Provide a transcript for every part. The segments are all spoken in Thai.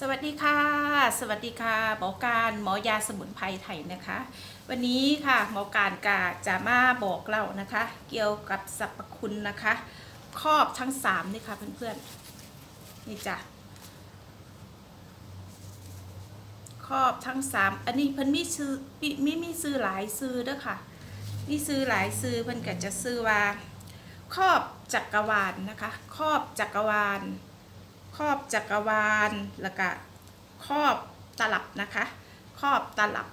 สวัสดีค่ะ สวัสดีค่ะหมอการหมอยาสมุนไพรไทยนะคะ วันนี้ค่ะหมอการกาจะมาบอกเรานะคะ เกี่ยวกับสรรพคุณนะคะ ครอบทั้งสามนี่ค่ะเพื่อนๆนี่จ้ะครอบทั้งสามอันนี้เพิ่นมีซื้อมีมีมีซื้อหลายซื้อเด้อค่ะมีซื้อหลายซื้อเพิ่นก็จะซื้อว่าครอบจักรวาลนะคะ ครอบจักรวาล ครอบจักรวาลแล้วก็ครอบตลับนะคะ ครอบตลับ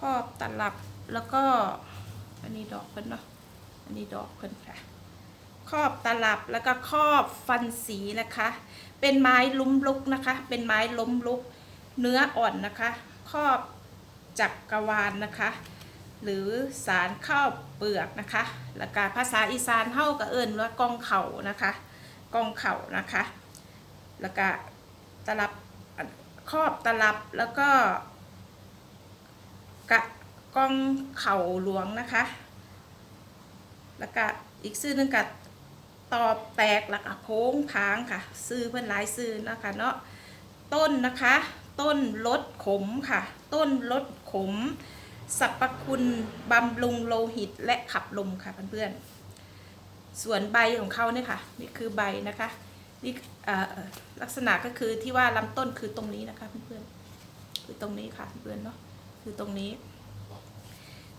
ครอบตลับแล้วก็อันนี้ดอกเพิ่นเนาะอันนี้ดอกเพิ่นค่ะ ครอบตลับแล้วก็ครอบฟันสีนะคะ เป็นไม้ล้มลุกนะคะ เป็นไม้ล้มลุกเนื้ออ่อนนะคะ ครอบจักรวาลนะคะ หรือสารข้าวเปลือกนะคะ แล้วก็ภาษาอีสานเฮาก็เอิ้นว่ากองเข่านะคะ กองเข่านะคะ แล้วก็ตลับครอบตลับแล้วก็กะกองเข่าหลวงนะคะ แล้วก็อีกซื้อหนึงกับตอบแตกแล้วก็โค้งพางค่ะ ซื้อเพื่อนหลายซื้อนะคะเนาะต้นนะคะ ต้นลดขมค่ะ ต้นลดขมสรรพคุณบำรุงโลหิตและขับลมค่ะเพื่อนๆ ส่วนใบของเขาเนี่ยค่ะนี่คือใบนะคะนี่ลักษณะก็คือที่ว่าลำต้นคือตรงนี้นะคะเพื่อนๆคือตรงนี้ค่ะเพื่อนเนาะคือตรงนี้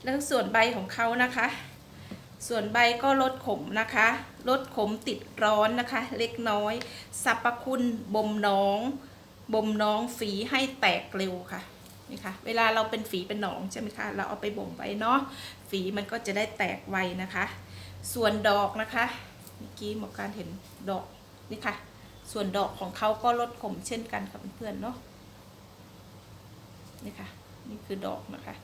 แล้วส่วนใบของเขานะคะ ส่วนใบก็ลดขมนะคะลดขมติดร้อนนะคะ เล็กน้อยสรรพคุณบ่มน้องบ่มน้องฝีให้แตกเร็วค่ะนี่ค่ะเวลาเราเป็นฝีเป็นหนองใช่ไหมคะเราเอาไปบ่มไว้เนาะฝีมันก็จะได้แตกไวนะคะ ส่วนดอกนะคะเมื่อกี้หมอการเห็นดอกนี่ค่ะ ส่วนดอกของเขาก็ลดขมเช่นกันค่ะเพื่อนๆเนาะนี่ค่ะนี่คือดอกนะคะ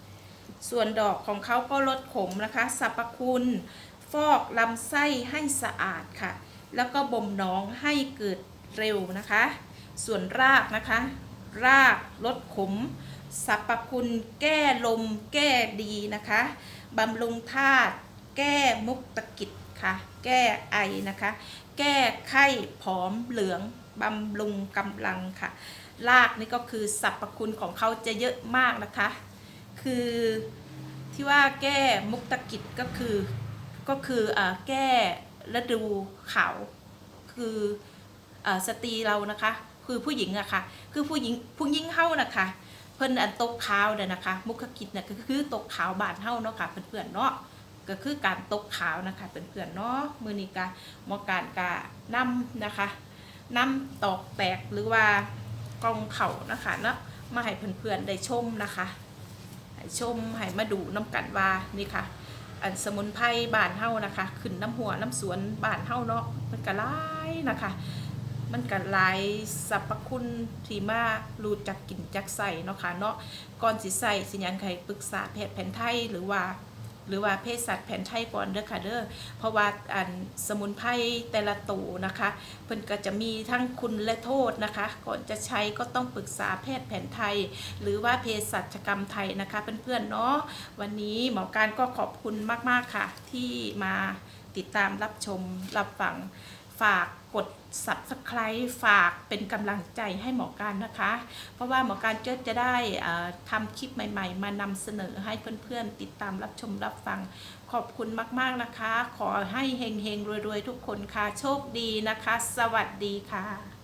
ส่วนดอกของเขาก็ลดขมนะคะสรรพคุณฟอกลำไส้ให้สะอาดค่ะ แล้วก็บ่มน้องให้เกิดเร็วนะคะ ส่วนรากนะคะ รากลดขมสรรพคุณแก้ลมแก้ดีนะคะบำรุงธาตุ แก้มุกตะกิดค่ะ แก้ไอนะคะ แก้ไข้ผอมเหลืองบำรุงกำลังค่ะ รากนี่ก็คือสรรพคุณของเขาจะเยอะมากนะคะ คือที่ว่าแก้มุกตะกิจก็คือก็คืออแก้ฤดูขาวคืออ่าสตรีเรานะคะ คือผู้หญิงอะค่ะ คือผู้หญิงผู้หญิงเฮานะคะ เพิ่นอันตกขาวเนี่ยนะคะ มุขกิจเนี่ยคือตกขาวบานเฮาเนาะค่ะเพื่อนๆเนาะ ก็คือการตกขาวนะคะเพื่อนๆเนาะมือนี้กาหมอการกานำนะคะนำตอกแตกหรือว่ากองเข่านะคะเนาะมาให้เพื่อนๆได้ชมนะคะให้ชมให้มาดูน้ำกันว่านี่ค่ะ อันสมุนไพรบานเฮานะคะ ขึ้นน้ำหัวน้ำสวนบานเฮาเนาะมันก็หลายนะคะมันก็หลายสรรพคุณที่มารู้จักกินจักใส่เนาะค่ะเนาะก่อนสิใส่สิยันใครปรึกษาแพทย์แผนไทยหรือว่า หรือว่าเภสัชแผนไทยก่อนเด้อค่ะเด้อเพราะว่าอันสมุนไพรแต่ละตูนะคะเพิ่นก็จะมีทั้งคุณและโทษนะคะ ก่อนจะใช้ก็ต้องปรึกษาแพทย์แผนไทย หรือว่าเภสัชกรรมไทยนะคะเพื่อนๆเนาะวันนี้หมอการก็ขอบคุณมากๆค่ะ ที่มาติดตามรับชมรับฟัง ฝากกด subscribe ฝากเป็นกำลังใจให้หมอการนะคะ เพราะว่าหมอการเจิดจะได้ทำคลิปใหม่ๆ มานำเสนอให้เพื่อนๆ ติดตามรับชมรับฟัง ขอบคุณมากๆนะคะ ขอให้เฮงๆรวยๆ ทุกคนค่ะ โชคดีนะคะ สวัสดีค่ะ